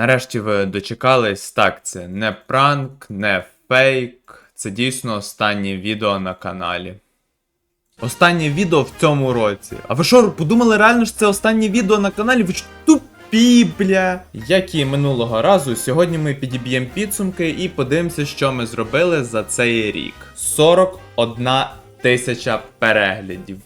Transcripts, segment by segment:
Нарешті ви дочекались. Так, це не пранк, не фейк. Це дійсно останнє відео на каналі. Останнє відео в цьому році. А ви що, подумали реально, що це останнє відео на каналі? Ви ж тупі, бля. Як і минулого разу, сьогодні ми підіб'ємо підсумки і подивимося, що ми зробили за цей рік. 41 тисяча переглядів.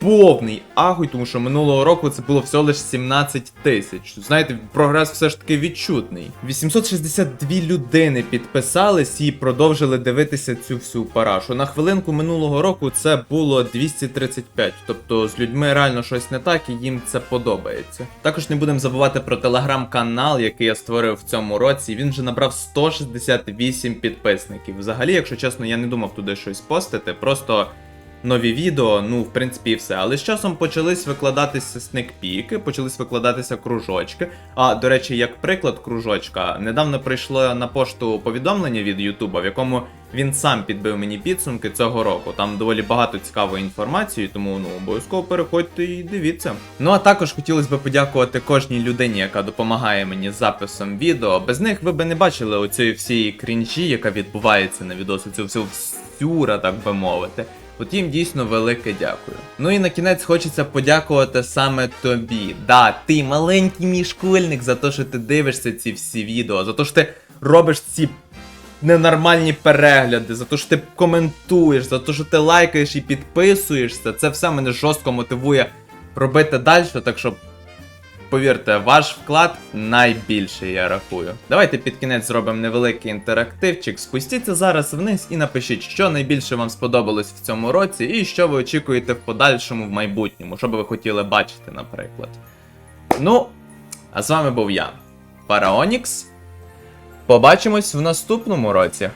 Повний ахуй, тому що минулого року це було всього лише 17 тисяч. Знаєте, прогрес все ж таки відчутний. 862 людини підписались і продовжили дивитися цю всю парашу. На хвилинку минулого року це було 235. Тобто з людьми реально щось не так і їм це подобається. Також не будемо забувати про телеграм-канал, який я створив в цьому році. Він вже набрав 168 підписників. Взагалі, якщо чесно, я не думав туди щось постити, просто нові відео, ну, в принципі, і все. Але з часом почались викладатися сникпіки, почались викладатися кружочки. А, до речі, як приклад кружочка, недавно прийшло на пошту повідомлення від Ютуба, в якому він сам підбив мені підсумки цього року. Там доволі багато цікавої інформації, тому ну обов'язково переходьте і дивіться. Ну а також хотілося б подякувати кожній людині, яка допомагає мені з записом відео. Без них ви би не бачили оцієї всієї крінжі, яка відбувається на відосу, цю всю всюра, так би мовити. От їм дійсно велике дякую. Ну і на кінець хочеться подякувати саме тобі. Да, ти маленький мій школьник за те, що ти дивишся ці всі відео, за те, що ти робиш ці ненормальні перегляди, за те, що ти коментуєш, за те, що ти лайкаєш і підписуєшся. Це все мене жорстко мотивує робити далі, так що. Повірте, ваш вклад найбільший, я рахую. Давайте під кінець зробимо невеликий інтерактивчик. Спустіться зараз вниз і напишіть, що найбільше вам сподобалось в цьому році, і що ви очікуєте в подальшому в майбутньому, що би ви хотіли бачити, наприклад. Ну, а з вами був я, Фараонікс. Побачимось в наступному році.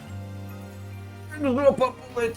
Жопа болить.